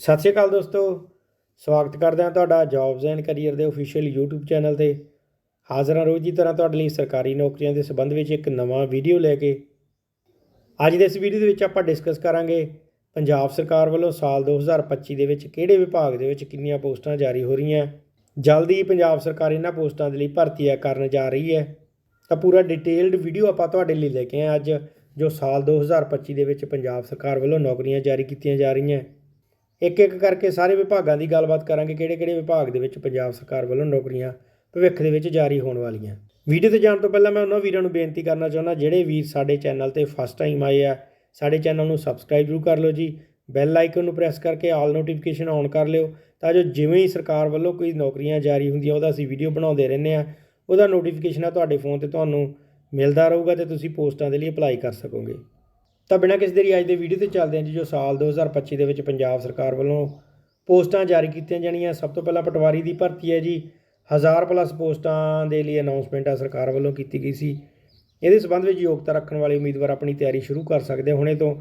ਸਤਿ ਸ਼੍ਰੀ ਅਕਾਲ ਦੋਸਤੋ, ਸਵਾਗਤ ਕਰਦੇ ਹਾਂ ਤੁਹਾਡਾ ਜੌਬਸ ਐਂਡ ਕੈਰੀਅਰ ਦੇ ਅਫੀਸ਼ੀਅਲ YouTube ਚੈਨਲ ਤੇ। ਹਾਜ਼ਰ ਹਾਂ ਰੋਜ਼ ਦੀ ਤਰ੍ਹਾਂ ਤੁਹਾਡੇ ਲਈ ਸਰਕਾਰੀ ਨੌਕਰੀਆਂ ਦੇ ਸੰਬੰਧ ਵਿੱਚ ਇੱਕ ਨਵਾਂ ਵੀਡੀਓ ਲੈ ਕੇ। ਅੱਜ ਦੇ ਇਸ ਵੀਡੀਓ ਦੇ ਵਿੱਚ ਆਪਾਂ ਡਿਸਕਸ ਕਰਾਂਗੇ ਪੰਜਾਬ ਸਰਕਾਰ ਵੱਲੋਂ ਸਾਲ 2025 ਦੇ ਵਿੱਚ ਕਿਹੜੇ ਵਿਭਾਗ ਦੇ ਵਿੱਚ ਕਿੰਨੀਆਂ ਪੋਸਟਾਂ ਜਾਰੀ ਹੋ ਰਹੀਆਂ। ਜਲਦੀ ਹੀ ਪੰਜਾਬ ਸਰਕਾਰ ਇਹਨਾਂ ਪੋਸਟਾਂ ਦੇ ਲਈ ਭਰਤੀ ਕਰਨ ਜਾ ਰਹੀ ਹੈ। ਤਾਂ ਪੂਰਾ ਡਿਟੇਲਡ ਵੀਡੀਓ ਆਪਾਂ ਤੁਹਾਡੇ ਲਈ ਲੈ ਕੇ ਆਏ ਅੱਜ, ਜੋ ਸਾਲ 2025 ਦੇ ਵਿੱਚ ਪੰਜਾਬ ਸਰਕਾਰ ਵੱਲੋਂ ਨੌਕਰੀਆਂ ਜਾਰੀ ਕੀਤੀਆਂ ਜਾ ਰਹੀਆਂ। ਇੱਕ ਇੱਕ ਕਰਕੇ ਸਾਰੇ ਵਿਭਾਗਾਂ ਦੀ ਗੱਲਬਾਤ ਕਰਾਂਗੇ ਕਿਹੜੇ ਕਿਹੜੇ ਵਿਭਾਗ ਦੇ ਵਿੱਚ ਪੰਜਾਬ ਸਰਕਾਰ ਵੱਲੋਂ ਨੌਕਰੀਆਂ ਭਵਿੱਖ ਦੇ ਵਿੱਚ ਜਾਰੀ ਹੋਣ ਵਾਲੀਆਂ। ਵੀਡੀਓ ਤੇ ਜਾਣ ਤੋਂ ਪਹਿਲਾਂ ਮੈਂ ਉਹਨਾਂ ਵੀਰਾਂ ਨੂੰ ਬੇਨਤੀ ਕਰਨਾ ਚਾਹੁੰਦਾ, ਜਿਹੜੇ ਵੀਰ ਸਾਡੇ ਚੈਨਲ ਤੇ ਫਸਟ ਟਾਈਮ ਆਏ ਆ, ਸਾਡੇ ਚੈਨਲ ਨੂੰ ਸਬਸਕ੍ਰਾਈਬ ਜ਼ਰੂਰ ਕਰ ਲਓ ਜੀ। ਬੈਲ ਆਈਕਨ ਨੂੰ ਪ੍ਰੈਸ ਕਰਕੇ ਆਲ ਨੋਟੀਫਿਕੇਸ਼ਨ ਔਨ ਕਰ ਲਿਓ ਤਾਂ ਜੋ ਜਿਵੇਂ ਹੀ ਸਰਕਾਰ ਵੱਲੋਂ ਕੋਈ ਨੌਕਰੀਆਂ ਜਾਰੀ ਹੁੰਦੀਆਂ, ਉਹਦਾ ਅਸੀਂ ਵੀਡੀਓ ਬਣਾਉਂਦੇ ਰਹਿੰਦੇ ਆ ਉਹਦਾ ਨੋਟੀਫਿਕੇਸ਼ਨ ਆ ਤੁਹਾਡੇ ਫੋਨ ਤੇ ਤੁਹਾਨੂੰ ਮਿਲਦਾ ਰਹੂਗਾ ਤੇ ਤੁਸੀਂ ਪੋਸਟਾਂ ਦੇ ਲਈ ਅਪਲਾਈ ਕਰ ਸਕੋਗੇ। ਤਾਂ ਬਿਨਾਂ ਕਿਸੇ ਦੇਰੀ ਅੱਜ ਦੇ ਵੀਡੀਓ ਤੇ ਚੱਲਦੇ ਹਾਂ ਜੀ, ਜੋ ਸਾਲ 2025 ਦੇ ਵਿੱਚ ਪੰਜਾਬ ਸਰਕਾਰ ਵੱਲੋਂ ਪੋਸਟਾਂ ਜਾਰੀ ਕੀਤੀਆਂ ਜਾਣੀਆਂ। ਸਭ ਤੋਂ ਪਹਿਲਾਂ ਪਟਵਾਰੀ ਦੀ ਭਰਤੀ ਹੈ ਜੀ। ਹਜ਼ਾਰ ਪਲੱਸ ਪੋਸਟਾਂ ਦੇ ਲਈ ਅਨਾਉਂਸਮੈਂਟ ਆ ਸਰਕਾਰ ਵੱਲੋਂ ਕੀਤੀ ਗਈ ਸੀ। ਇਹਦੇ ਸਬੰਧ ਵਿੱਚ ਯੋਗਤਾ ਰੱਖਣ ਵਾਲੇ ਉਮੀਦਵਾਰ ਆਪਣੀ ਤਿਆਰੀ ਸ਼ੁਰੂ ਕਰ ਸਕਦੇ ਹੁਣੇ ਤੋਂ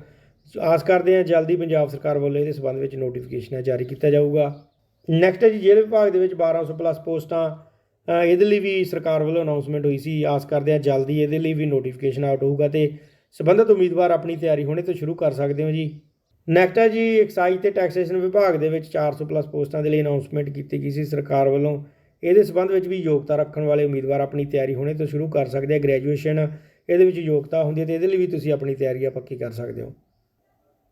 ਆਸ ਕਰਦੇ ਹਾਂ, ਜਲਦੀ ਪੰਜਾਬ ਸਰਕਾਰ ਵੱਲੋਂ ਇਹਦੇ ਸਬੰਧ ਵਿੱਚ ਨੋਟੀਫਿਕੇਸ਼ਨ ਜਾਰੀ ਕੀਤਾ ਜਾਊਗਾ। ਨੈਕਸਟ ਹੈ ਜੀ, ਜੇਲ੍ਹ ਵਿਭਾਗ ਦੇ ਵਿੱਚ 1200 ਪਲੱਸ ਪੋਸਟਾਂ। ਇਹਦੇ ਲਈ ਵੀ ਸਰਕਾਰ ਵੱਲੋਂ ਅਨਾਉਂਸਮੈਂਟ ਹੋਈ ਸੀ। ਆਸ ਕਰਦੇ ਹਾਂ, ਜਲਦੀ ਇਹਦੇ ਲਈ ਵੀ ਨੋਟੀਫਿਕੇਸ਼ਨ ਆਊਟ ਹੋਊਗਾ ਤੇ ਸਬੰਧਤ ਉਮੀਦਵਾਰ ਆਪਣੀ ਤਿਆਰੀ ਹੋਣੇ ਤੋਂ ਸ਼ੁਰੂ ਕਰ ਸਕਦੇ ਹੋ ਜੀ। ਨੈਕਸਟ ਹੈ ਜੀ ਐਕਸਾਈਜ਼ ਤੇ ਟੈਕਸੇਸ਼ਨ ਵਿਭਾਗ ਦੇ ਵਿੱਚ 400 ਪਲੱਸ ਪੋਸਟਾਂ ਦੇ ਲਈ ਅਨਾਉਂਸਮੈਂਟ ਕੀਤੀ ਗਈ ਸੀ ਸਰਕਾਰ ਵੱਲੋਂ। ਇਹਦੇ ਸਬੰਧ ਵਿੱਚ ਵੀ ਯੋਗਤਾ ਰੱਖਣ ਵਾਲੇ ਉਮੀਦਵਾਰ ਆਪਣੀ ਤਿਆਰੀ ਹੋਣੇ ਤੋਂ ਸ਼ੁਰੂ ਕਰ ਸਕਦੇ ਆ। ਗ੍ਰੈਜੂਏਸ਼ਨ ਇਹਦੇ ਵਿੱਚ ਯੋਗਤਾ ਹੁੰਦੀ ਹੈ ਤੇ ਇਹਦੇ ਲਈ ਵੀ ਤੁਸੀਂ ਆਪਣੀ ਤਿਆਰੀ ਆ ਪੱਕੀ ਕਰ ਸਕਦੇ ਹੋ।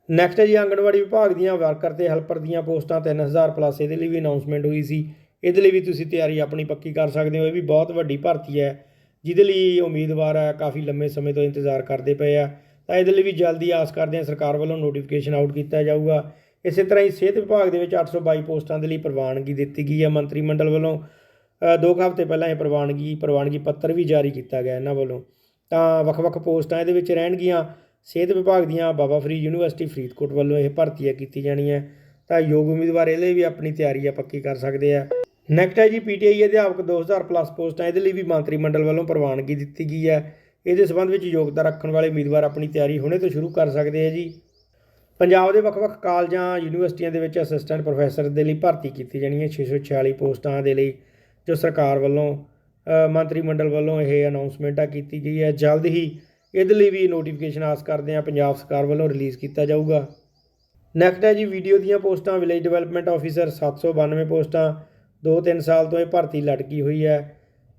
ਨੈਕਸਟ ਹੈ ਜੀ, ਆਂਗਣਵਾੜੀ ਵਿਭਾਗ ਦੀਆਂ ਵਰਕਰ ਤੇ ਹੈਲਪਰ ਦੀਆਂ ਪੋਸਟਾਂ 3000 ਪਲੱਸ ਇਹਦੇ ਲਈ ਵੀ ਅਨਾਉਂਸਮੈਂਟ ਹੋਈ ਸੀ। ਇਹਦੇ ਲਈ ਵੀ ਤੁਸੀਂ ਤਿਆਰੀ ਆਪਣੀ ਪੱਕੀ ਕਰ ਸਕਦੇ ਹੋ। ਇਹ ਵੀ ਬਹੁਤ ਵੱਡੀ ਭਰਤੀ ਹੈ। ਜਿਹਦੇ ਲਈ ਉਮੀਦਵਾਰ ਹੈ ਕਾਫੀ ਲੰਮੇ ਸਮੇਂ ਤੋਂ ਇੰਤਜ਼ਾਰ ਕਰਦੇ ਪਏ ਆ। ਤਾਂ ਇਹਦੇ ਲਈ ਵੀ ਜਲਦੀ ਆਸ ਕਰਦੇ ਹਾਂ ਸਰਕਾਰ ਵੱਲੋਂ ਨੋਟੀਫਿਕੇਸ਼ਨ ਆਊਟ ਕੀਤਾ ਜਾਊਗਾ। ਇਸੇ ਤਰ੍ਹਾਂ ਹੀ ਸਿਹਤ ਵਿਭਾਗ ਦੇ ਵਿੱਚ 822 ਪੋਸਟਾਂ ਦੇ ਲਈ ਪ੍ਰਵਾਨਗੀ ਦਿੱਤੀ ਗਈ ਹੈ ਮੰਤਰੀ ਮੰਡਲ ਵੱਲੋਂ ਦੋ ਕੁ ਹਫ਼ਤੇ ਪਹਿਲਾਂ ਇਹ ਪ੍ਰਵਾਨਗੀ ਪ੍ਰਵਾਨਗੀ ਪੱਤਰ ਵੀ ਜਾਰੀ ਕੀਤਾ ਗਿਆ ਇਹਨਾਂ ਵੱਲੋਂ। ਤਾਂ ਵੱਖ-ਵੱਖ ਪੋਸਟਾਂ ਇਹਦੇ ਵਿੱਚ ਰਹਿਣਗੀਆਂ। ਸਿਹਤ ਵਿਭਾਗ ਦੀਆਂ ਬਾਬਾ ਫਰੀਦ ਯੂਨੀਵਰਸਿਟੀ ਫਰੀਦਕੋਟ ਵੱਲੋਂ ਇਹ ਭਰਤੀਆਂ ਕੀਤੀ ਜਾਣੀ ਹੈ ਤਾਂ ਯੋਗ ਉਮੀਦਵਾਰ ਇਹਦੇ ਲਈ ਵੀ ਆਪਣੀ ਤਿਆਰੀ ਆ, ਪੱਕੀ ਕਰ ਸਕਦੇ ਆ। ਨੈਕਸਟ ਹੈ ਜੀ ਪੀਟੀਆਈ ਅਧਿਆਪਕ 2000 ਪਲੱਸ ਪੋਸਟਾਂ, ਇਹਦੇ ਲਈ ਵੀ ਮੰਤਰੀ ਮੰਡਲ ਵੱਲੋਂ ਪ੍ਰਵਾਨਗੀ ਦਿੱਤੀ ਗਈ ਹੈ। ਇਹਦੇ ਸਬੰਧ ਵਿੱਚ ਯੋਗਤਾ ਰੱਖਣ ਵਾਲੇ ਉਮੀਦਵਾਰ ਆਪਣੀ ਤਿਆਰੀ ਹੁਣੇ ਤੋਂ ਸ਼ੁਰੂ ਕਰ ਸਕਦੇ ਹੈ ਜੀ। ਪੰਜਾਬ ਦੇ ਵੱਖ-ਵੱਖ ਕਾਲਜਾਂ, ਯੂਨੀਵਰਸਿਟੀਆਂ ਦੇ ਵਿੱਚ ਅਸਿਸਟੈਂਟ ਪ੍ਰੋਫੈਸਰ ਦੇ ਲਈ ਭਰਤੀ ਕੀਤੀ ਜਾਣੀ ਹੈ। 646 ਪੋਸਟਾਂ ਦੇ ਲਈ ਜੋ ਸਰਕਾਰ ਵੱਲੋਂ ਮੰਤਰੀ ਮੰਡਲ ਵੱਲੋਂ ਇਹ ਅਨਾਉਂਸਮੈਂਟ ਆ ਕੀਤੀ ਗਈ ਹੈ। ਜਲਦ ਹੀ ਇਹਦੇ ਲਈ ਵੀ ਨੋਟੀਫਿਕੇਸ਼ਨ ਆਸ ਕਰਦੇ ਹਾਂ, ਪੰਜਾਬ ਸਰਕਾਰ ਵੱਲੋਂ ਰਿਲੀਜ਼ ਕੀਤਾ ਜਾਊਗਾ। ਨੈਕਸਟ ਹੈ ਜੀ ਵੀਡੀਓ ਦੀਆਂ ਪੋਸਟਾਂ ਵਿਲੇਜ ਡਿਵੈਲਪਮੈਂਟ ਆਫੀਸਰ 792 ਪੋਸਟਾਂ। 2-3 ਸਾਲ ਤੋਂ ਇਹ ਭਰਤੀ ਲਟਕੀ ਹੋਈ ਹੈ।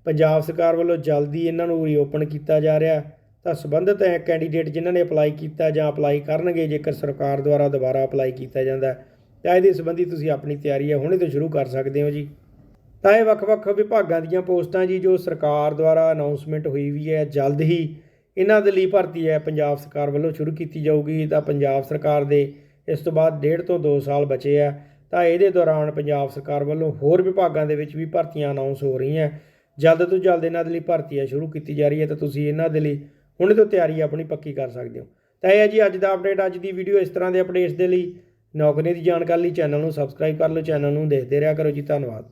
ਪੰਜਾਬ ਸਰਕਾਰ ਵੱਲੋਂ ਜਲਦੀ ਇਹਨਾਂ ਨੂੰ ਰੀਓਪਨ ਕੀਤਾ ਜਾ ਰਿਹਾ ਤਾਂ ਸੰਬੰਧਿਤ ਹੈ ਕੈਂਡੀਡੇਟ ਜਿਨ੍ਹਾਂ ਨੇ ਅਪਲਾਈ ਕੀਤਾ ਜਾਂ ਅਪਲਾਈ ਕਰਨਗੇ, ਜੇਕਰ ਸਰਕਾਰ ਦੁਆਰਾ ਦੁਬਾਰਾ ਅਪਲਾਈ ਕੀਤਾ ਜਾਂਦਾ ਤਾਂ ਇਹਦੇ ਸੰਬੰਧੀ ਤੁਸੀਂ ਆਪਣੀ ਤਿਆਰੀ ਹੈ, ਹੁਣੇ ਤੋਂ ਸ਼ੁਰੂ ਕਰ ਸਕਦੇ ਹੋ ਜੀ। ਤਾਂ ਇਹ ਵੱਖ-ਵੱਖ ਵਿਭਾਗਾਂ ਦੀਆਂ ਪੋਸਟਾਂ ਜੀ, ਜੋ ਸਰਕਾਰ ਦੁਆਰਾ ਅਨਾਉਂਸਮੈਂਟ ਹੋਈ ਵੀ ਹੈ, ਜਲਦ ਹੀ ਇਹਨਾਂ ਦੇ ਲਈ ਭਰਤੀ ਹੈ, ਪੰਜਾਬ ਸਰਕਾਰ ਵੱਲੋਂ ਸ਼ੁਰੂ ਕੀਤੀ ਜਾਊਗੀ। ਤਾਂ ਪੰਜਾਬ ਸਰਕਾਰ ਦੇ ਇਸ ਤੋਂ ਬਾਅਦ ਡੇਢ ਤੋਂ 2 ਸਾਲ ਬਚੇ ਆ। ਤਾਂ ਇਹਦੇ ਦੌਰਾਨ ਪੰਜਾਬ ਸਰਕਾਰ ਵੱਲੋਂ ਹੋਰ ਵਿਭਾਗਾਂ ਦੇ ਵਿੱਚ ਵੀ ਭਰਤੀਆਂ ਅਨਾਉਂਸ ਹੋ ਰਹੀਆਂ। ਜਲਦ ਤੋਂ ਜਲਦ ਇਹਨਾਂ ਦੇ ਲਈ ਭਰਤੀ ਹੈ ਸ਼ੁਰੂ ਕੀਤੀ ਜਾ ਰਹੀ ਹੈ ਤਾਂ ਤੁਸੀਂ ਇਹਨਾਂ ਦੇ ਲਈ ਹੁਣੇ ਤੋਂ ਤਿਆਰੀ ਆਪਣੀ ਪੱਕੀ ਕਰ ਸਕਦੇ ਹੋ। ਤਾਂ ਇਹ ਹੈ ਜੀ ਅੱਜ ਦਾ ਅਪਡੇਟ ਅੱਜ ਦੀ ਵੀਡੀਓ ਇਸ ਤਰ੍ਹਾਂ ਦੇ ਅਪਡੇਟਸ ਦੇ ਲਈ। ਨੌਕਰੀ ਦੀ ਜਾਣਕਾਰੀ ਲਈ ਚੈਨਲ ਨੂੰ ਸਬਸਕ੍ਰਾਈਬ ਕਰ ਲਓ ਚੈਨਲ ਨੂੰ ਦੇਖਦੇ ਰਿਹਾ ਕਰੋ ਜੀ, ਧੰਨਵਾਦ।